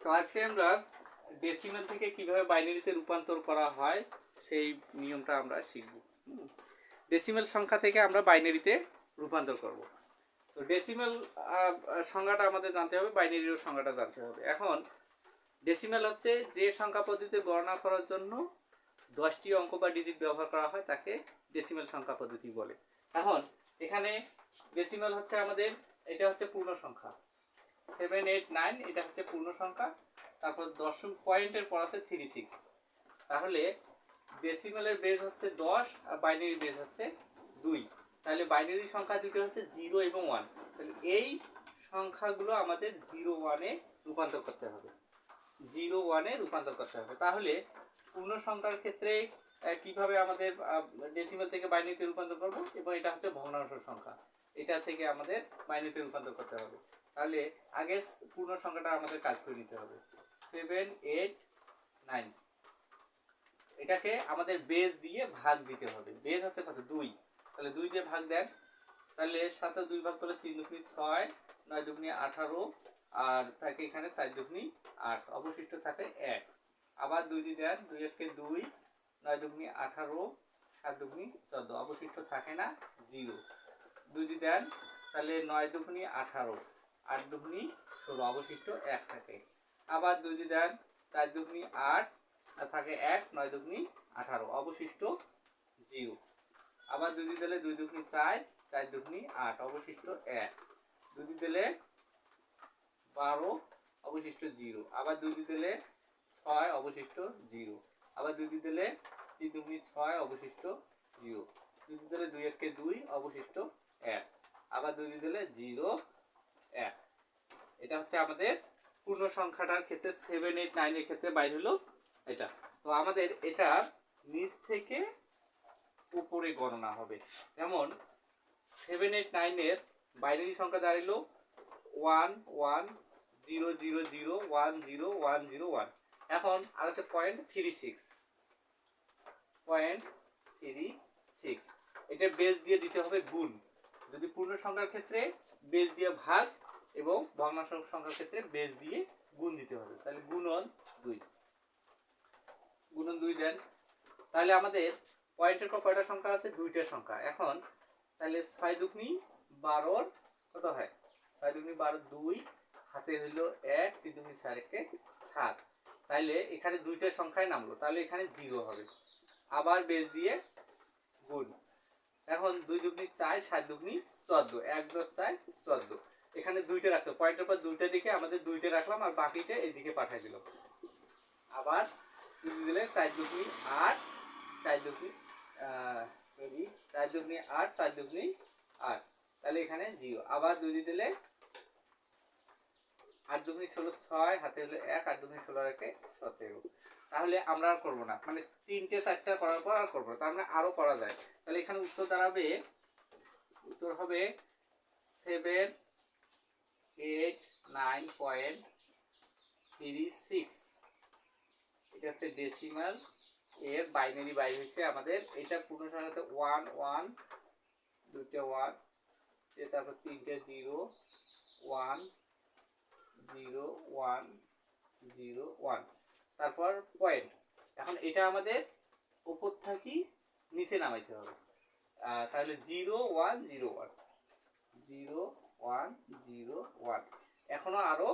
তো আজকে আমরা ডেসিমেল থেকে কীভাবে বাইনারিতে রূপান্তর করা হয়, সেই নিয়মটা আমরা শিখব। ডেসিমেল সংখ্যা থেকে আমরা বাইনারিতে রূপান্তর করব। তো ডেসিমেল সংখ্যাটা আমাদের জানতে হবে বাইনারির সংখ্যাটা জানতে হবে। এখন ডেসিমেল হচ্ছে যে সংখ্যা পদ্ধতিতে গণনা করার জন্য দশটি অঙ্ক বা ডিজিট ব্যবহার করা হয়, তাকে ডেসিমেল সংখ্যা পদ্ধতি বলে। এখন, এখানে ডেসিমেল হচ্ছে আমাদের, এটা হচ্ছে পূর্ণ সংখ্যা সেভেন এইট নাইন এটা হচ্ছে পূর্ণ সংখ্যা তারপর দশম পয়েন্টের পর আছে থ্রি সিক্স তাহলে ডেসিমেলের বেজ হচ্ছে দশ আর বাইনারি বেজ হচ্ছে দুই। তাহলে বাইনারি সংখ্যা দুটো হচ্ছে জিরো এবং ওয়ান তাহলে এই সংখ্যাগুলো আমাদের জিরো ওয়ানে রূপান্তর করতে হবে। জিরো ওয়ানে রূপান্তর করতে হবে। তাহলে পূর্ণ সংখ্যার ক্ষেত্রে কীভাবে আমাদের ডেসিমেল থেকে বাইনারিতে রূপান্তর করব? এবং এটা হচ্ছে ভগ্নাংশ সংখ্যা। এটা থেকে আমাদের বাইনারিতে রূপান্তর করতে হবে। তাহলে আগে পূর্ণ সংখ্যাটা আমাদের কাজ করে নিতে হবে। সেভেন এইট নাইন এটাকে আমাদের বেজ দিয়ে ভাগ দিতে হবে। বেজ হচ্ছে কত দুই। তাহলে দুই দিয়ে ভাগ দেন। তাহলে সাথে দুই ভাগ করলে তিন দুগুনি ছয়, নয় দুগুনি আঠারো, আর থাকে এখানে চার দুগুনি আট। অবশিষ্ট থাকে এক। আবার দুই দিয়ে দেন, দুই এককে দুই, নয় দুগুনি আঠারো, সাত দুগুনি চোদ্দ। অবশিষ্ট থাকে না জিরো দুই দেন, তাহলে নয় দুগুনি আঠারো, আট দুগুনি ষোলো, অবশিষ্ট এক থাকে। আবার দুই দেন, চার দুগুনি আট থাকে এক, নয় দুগুনি আঠারো, অবশিষ্ট জিরো। আবার দুই দিলে দুই দুগুনি চার চার দুগুনি আট, অবশিষ্ট এক। দুই দিলে বারো, অবশিষ্ট জিরো। আবার দুই দিলে ছয়, অবশিষ্ট জিরো। আবার দুই দিলে তিন দুগুনি ছয়, অবশিষ্ট জিরো। দুই দিলে দুই এককে দুই, অবশিষ্ট এক। আবার দুই দিলে জিরো, এক। এটা হচ্ছে আমাদের পূর্ণ সংখ্যাটার ক্ষেত্রে সেভেন এইট নাইনের ক্ষেত্রে বাইর হলো এটা। তো আমাদের এটা নিচ থেকে উপরে গণনা হবে। যেমন সেভেন এইট নাইনের বাইনারি সংখ্যা দাঁড়াল one one zero zero zero one zero one zero one এখন আর হচ্ছে point three six point three six এটা বেস দিয়ে দিতে হবে গুণ। যদি পূর্ণ সংখ্যার ক্ষেত্রে বেস দিয়ে ভাগ এবং ভগ্নাংশ সংখ্যার ক্ষেত্রে বেস দিয়ে গুণ দিতে হবে, তাহলে গুণন দুই। গুণন দুই দেন। তাহলে আমাদের পয়েন্টের কয়টা সংখ্যা আছে? দুইটা সংখ্যা। এখন তাহলে ছয় দুগুনি বারোর কত হয়? ছয় দুগুনি বারো দুই, হাতে হইল এক, তিন দুগুনি চার একে সাত। তাহলে এখানে দুইটা সংখ্যায় নামলো, তাহলে এখানে জিরো হবে। আবার বেস দিয়ে গুণ। এখন দুই দুগুনি চার, সাত দুগুনি চোদ্দ। এক দশ চার, চোদ্দ। এখানে দুইটা রাখতো পয়েন্টের পর দুইটা দিকে আমাদের দুইটা রাখলাম আর বাকিটা এইদিকে পাঠিয়ে দিলাম। আবার দুই দিলে চার দুগুনি আট, চার দুগুনি সরি চার দুগুনি আট, চার দুগুনি আট। তাহলে এখানে জিরো। আবার দুই দিয়ে দিলে আট দুগুনি ষোলো ছয়, হাতে হলো এক, আট দুগুনি ষোলো রেখে সতেরো। তাহলে আমরা আর করব না। মানে তিনটে, চারটা করার পর আর করব না। তার মানে আরও করা যায়। তাহলে এখানে উত্তর দাঁড়াবে। উত্তর হবে seven eight nine point three six এটা হচ্ছে ডেসিমাল এর বাইনারি বাই হচ্ছে আমাদের। এটা পূর্ণ সংখ্যাতে ওয়ান ওয়ান দুটো ওয়ান তারপর তিনটে zero one zero one zero one তারপর পয়েন্ট এখন এটা আমাদের উপর থাকি নিচে নামাইতে হবে। তাহলে zero one zero one zero one zero one এখনও আরও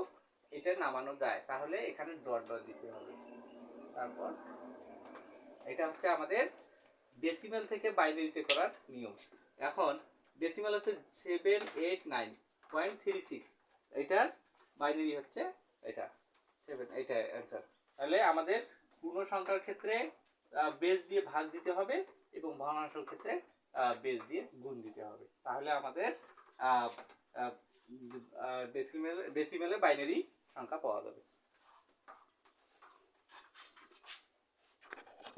এটা নামানো যায়, তাহলে এখানে ডট ডট দিতে হবে। তারপর এটা হচ্ছে আমাদের ডেসিমেল থেকে বাইনারিতে করার নিয়ম। এখন ডেসিমেল হচ্ছে seven eight nine point three six এটার বাইনারি হচ্ছে এটা। সেভেন এটা অ্যান্সার তাহলে আমাদের পূর্ণ সংখ্যার ক্ষেত্রে বেস দিয়ে ভাগ দিতে হবে এবং ভগ্নাংশের ক্ষেত্রে বেস দিয়ে গুণ দিতে হবে। তাহলে আমাদের ডেসিমেল ডেসিমেলে বাইনারি সংখ্যা পাওয়া যাবে।